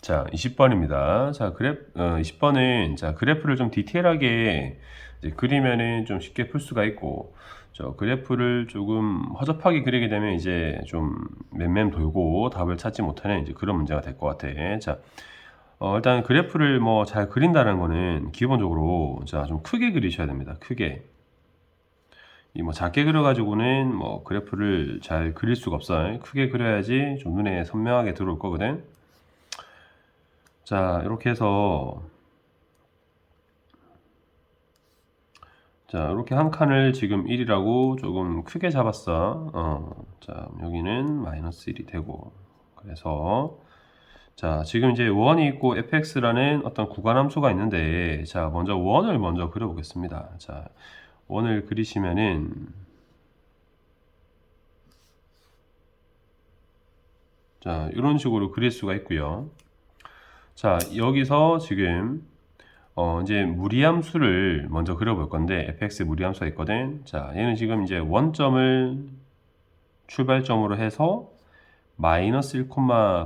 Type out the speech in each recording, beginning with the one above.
자, 20번입니다. 자, 그래프, 어, 20번은, 자, 그래프를 좀 디테일하게 그리면은 좀 쉽게 풀 수가 있고, 저 그래프를 조금 허접하게 그리게 되면 이제 좀 맴맴 돌고 답을 찾지 못하는 이제 그런 문제가 될 것 같아. 자, 어, 일단 그래프를 뭐 잘 그린다는 거는 기본적으로 자, 좀 크게 그리셔야 됩니다. 크게. 이 뭐 작게 그려가지고는 뭐 그래프를 잘 그릴 수가 없어요. 크게 그려야지 좀 눈에 선명하게 들어올 거거든. 자, 이렇게 해서 자, 이렇게 한 칸을 지금 1이라고 조금 크게 잡았어. 어, 자, 여기는 마이너스 1이 되고. 그래서 자, 지금 이제 1이 있고 fx라는 어떤 구간 함수가 있는데 자, 먼저 1을 먼저 그려 보겠습니다. 자, 1을 그리시면은 자, 이런 식으로 그릴 수가 있고요. 자, 여기서 지금 어, 이제 무리함수를 먼저 그려볼 건데 fx 무리함수가 있거든. 자, 얘는 지금 이제 원점을 출발점으로 해서 마이너스 1,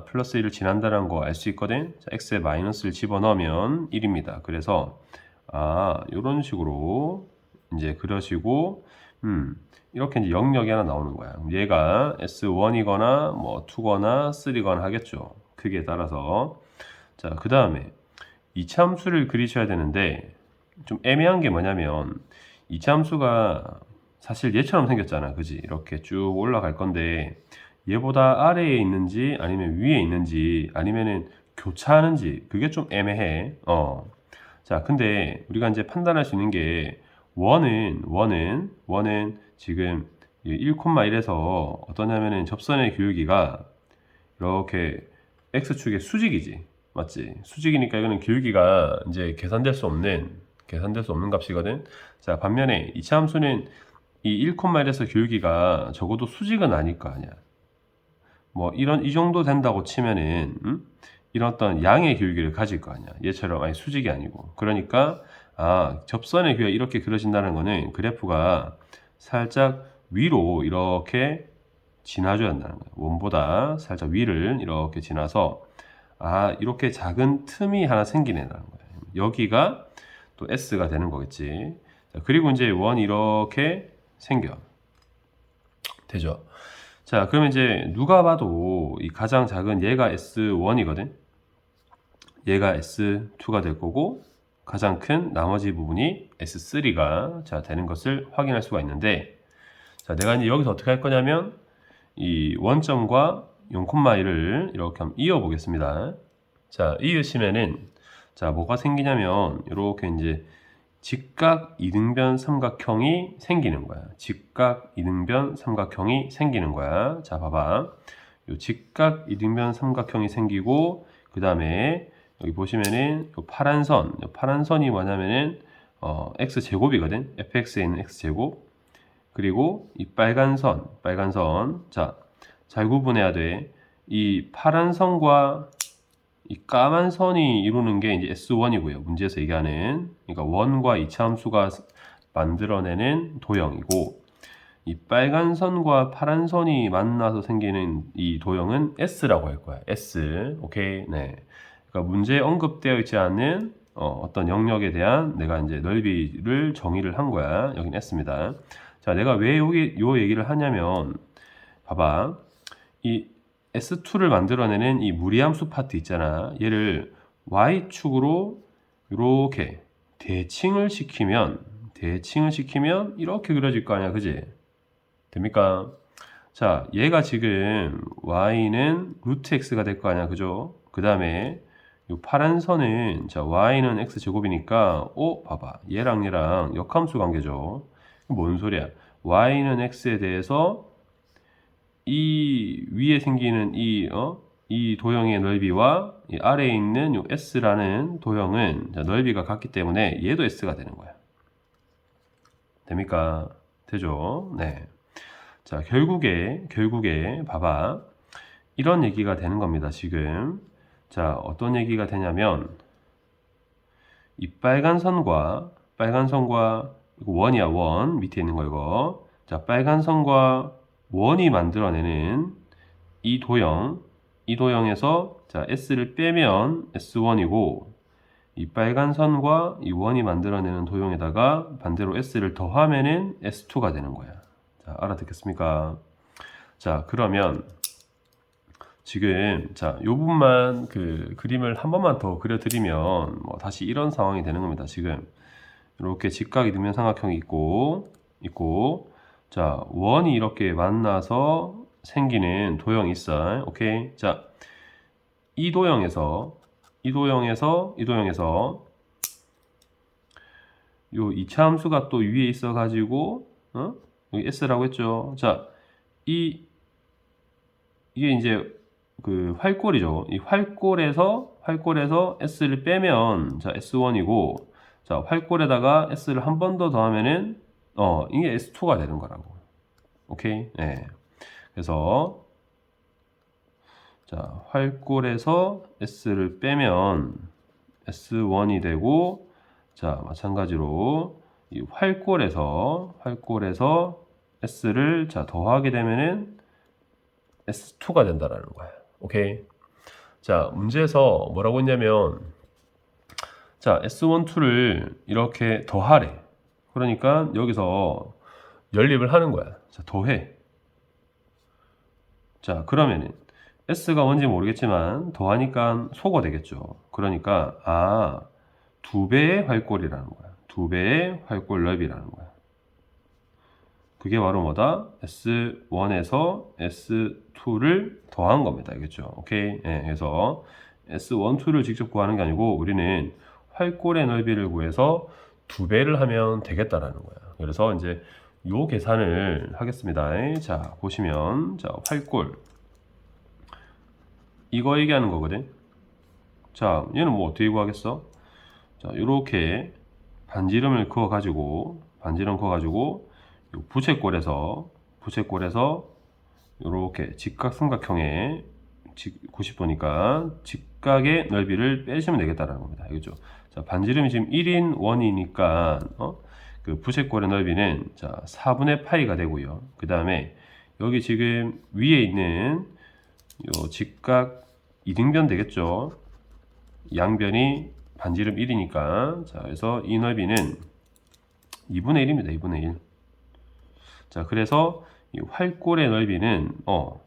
플러스 1을 지난다는 거 알 수 있거든. 자, x에 마이너스를 집어넣으면 1입니다. 그래서 아, 이런 식으로 이제 그려지고 음, 이렇게 이제 영역이 하나 나오는 거야. 얘가 S1이거나 뭐 2거나 3거나 하겠죠. 크기에 따라서. 자, 그 다음에 이차함수를 그리셔야 되는데 좀 애매한 게 뭐냐면 이차함수가 사실 얘처럼 생겼잖아. 그지? 이렇게 쭉 올라갈 건데 얘보다 아래에 있는지 아니면 위에 있는지 아니면은 교차하는지 그게 좀 애매해. 어. 자, 근데 우리가 이제 판단할 수 있는 게 원은 원은 원은 지금 1,1에서 어떠냐면은 접선의 기울기가 이렇게 x축의 수직이지. 맞지? 수직이니까 이거는 기울기가 이제 계산될 수 없는 계산될 수 없는 값이거든. 자, 반면에 이 차 함수는 이 1,1에서 기울기가 적어도 수직은 아닐 거 아니야. 뭐 이런 이 정도 된다고 치면은 음? 이런 어떤 양의 기울기를 가질 거 아니야. 얘처럼 아니 수직이 아니고. 그러니까 아, 접선의 기울기가 이렇게 그려진다는 거는 그래프가 살짝 위로 이렇게 지나줘야 한다는 거야. 원보다 살짝 위를 이렇게 지나서 아, 이렇게 작은 틈이 하나 생기네라는 거예요. 여기가 또 S가 되는 거겠지. 자, 그리고 이제 원 이렇게 생겨. 되죠. 자, 그러면 이제 누가 봐도 이 가장 작은 얘가 S1이거든. 얘가 S2가 될 거고 가장 큰 나머지 부분이 S3가 자 되는 것을 확인할 수가 있는데 자, 내가 이제 여기서 어떻게 할 거냐면 이 원점과 0,1을 이렇게 한번 이어 보겠습니다. 자, 이으시면은 자, 뭐가 생기냐면 이렇게 이제 직각 이등변 삼각형이 생기는 거야. 직각 이등변 삼각형이 생기는 거야. 자, 봐봐. 요 직각 이등변 삼각형이 생기고 그 다음에 여기 보시면은 요 파란 선, 요 파란 선이 뭐냐면은 어, x 제곱이거든. fx에 있는 x 제곱. 그리고 이 빨간 선, 빨간 선. 자, 잘 구분해야 돼. 이 파란 선과 이 까만 선이 이루는 게 이제 S1이고요. 문제에서 얘기하는 그러니까 원과 이차 함수가 만들어내는 도형이고 이 빨간 선과 파란 선이 만나서 생기는 이 도형은 S라고 할 거야. S. 오케이. 네. 그러니까 문제에 언급되어 있지 않은 어, 떤 영역에 대한 내가 이제 넓이를 정의를 한 거야. 여긴 S입니다. 자, 내가 왜 여기 요 얘기를 하냐면 봐봐. 이 S2를 만들어내는 이 무리함수 파트 있잖아. 얘를 Y축으로 이렇게 대칭을 시키면 대칭을 시키면 이렇게 그려질 거 아니야. 그지? 됩니까? 자, 얘가 지금 Y는 루트 X가 될 거 아니야. 그죠? 그 다음에 이 파란 선은 자 Y는 X 제곱이니까 오 봐봐 얘랑 얘랑 역함수 관계죠. 뭔 소리야? Y는 X에 대해서 이 위에 생기는 이, 어? 이 도형의 넓이와 이 아래에 있는 이 S라는 도형은 넓이가 같기 때문에 얘도 S가 되는 거야. 됩니까? 되죠? 네. 자, 결국에, 결국에, 봐봐. 이런 얘기가 되는 겁니다, 지금. 자, 어떤 얘기가 되냐면, 이 빨간 선과, 빨간 선과, 이거 원이야, 원. 밑에 있는 거, 이거. 자, 빨간 선과 원이 만들어내는 이 도형, 이 도형에서 자 s를 빼면 s1이고 이 빨간 선과 이 원이 만들어내는 도형에다가 반대로 s를 더하면은 s2가 되는 거야. 자, 알아듣겠습니까? 자, 그러면 지금 자, 요 부분만 그 그림을 한 번만 더 그려 드리면 뭐 다시 이런 상황이 되는 겁니다. 지금 이렇게 직각이 뒷면 삼각형이 있고 있고 자, 원이 이렇게 만나서 생기는 도형이 있어. 오케이. 자, 이 도형에서 이 도형에서 이 도형에서 요 이차 함수가 또 위에 있어 가지고 어? 여기 s라고 했죠. 자, 이 이게 이제 그 활골이죠. 이 활골에서 활골에서 s를 빼면 자 s1이고 자 활골에다가 s를 한 번 더 더하면은 어 이게 s2가 되는 거라고. 오케이. 네. 그래서 자 활골에서 s를 빼면 s1이 되고 자 마찬가지로 이 활골에서 활골에서 s를 자 더하게 되면은 s2가 된다라는 거야. 오케이. 자 문제에서 뭐라고 했냐면 자 s1, 2를 이렇게 더하래. 그러니까 여기서 연립을 하는 거야. 자 더해. 자 그러면은 s가 뭔지 모르겠지만 더하니까 소거 되겠죠. 그러니까 아 두 배의 활골이라는 거야. 두 배의 활골 넓이라는 거야. 그게 바로 뭐다? S1에서 S2를 더한 겁니다. 알겠죠? 오케이. 예, 그래서 S1, 2를 직접 구하는 게 아니고 우리는 활골의 넓이를 구해서 두 배를 하면 되겠다라는 거야. 그래서 이제 요 계산을 하겠습니다. 자, 보시면 자, 활골 이거 얘기하는 거거든. 자, 얘는 뭐 어떻게 구하겠어? 자, 요렇게 반지름을 그어 가지고 반지름 그어 가지고 요 부채꼴에서 부채꼴에서 요렇게 직각삼각형의 90도니까 직각의 넓이를 빼시면 되겠다라는 겁니다. 알겠죠? 자, 반지름이 지금 1인 원이니까 어? 그 부채꼴의 넓이는 자, 4분의 파이가 되고요. 그 다음에 여기 지금 위에 있는 요 직각 이등변 되겠죠? 양변이 반지름 1이니까 자, 그래서 이 넓이는 2분의 1입니다. 2분의 1. 자, 그래서 이 활골의 넓이는 어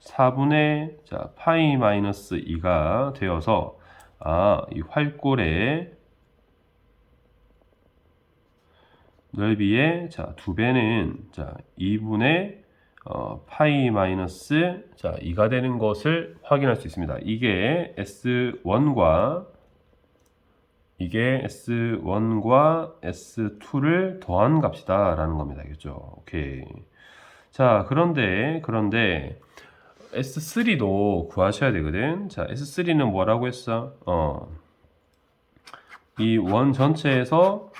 4분의 자, 파이 마이너스 2가 되어서 아, 이 활골의 넓이의 자, 두 배는 자, 2분의 어, 파이 마이너스 자, 2가 되는 것을 확인할 수 있습니다. 이게 S1과 이게 S1과 S2를 더한 값이다라는 겁니다. 알겠죠? 오케이. 자, 그런데 그런데 S3도 구하셔야 되거든. 자, S3는 뭐라고 했어? 어. 이 원 전체에서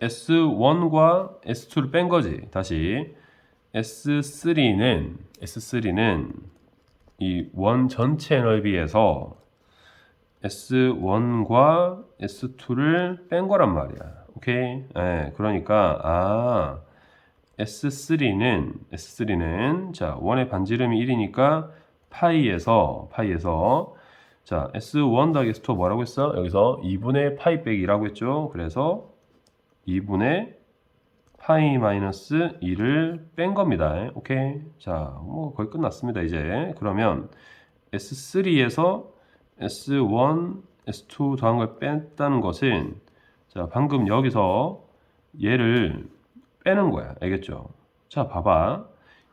S1과 S2를 뺀 거지. 다시 S3는 S3는 이 원 전체 넓이에서 S1과 S2를 뺀 거란 말이야. 오케이? 예, 그러니까 아 S3는 S3는 자, 원의 반지름이 1이니까 파이에서 파이에서 자, S1 더하기 S2 뭐라고 했어? 여기서 2분의 파이 빼기라고 했죠. 그래서 2분의 파이 마이너스 2를 뺀 겁니다. 오케이. 자, 뭐 거의 끝났습니다. 이제 그러면 S3에서 S1, S2 더한 걸 뺐다는 것은 자, 방금 여기서 얘를 빼는 거야. 알겠죠? 자, 봐봐.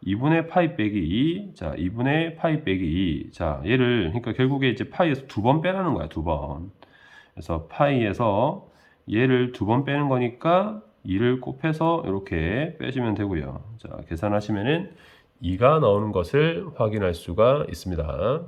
2분의 파이 빼기 2. 자, 2분의 파이 빼기 2. 자, 얘를 그러니까 결국에 이제 파이에서 두 번 빼라는 거야. 두 번. 그래서 파이에서 얘를 두 번 빼는 거니까 2를 곱해서 이렇게 빼시면 되고요. 자, 계산하시면은 2가 나오는 것을 확인할 수가 있습니다.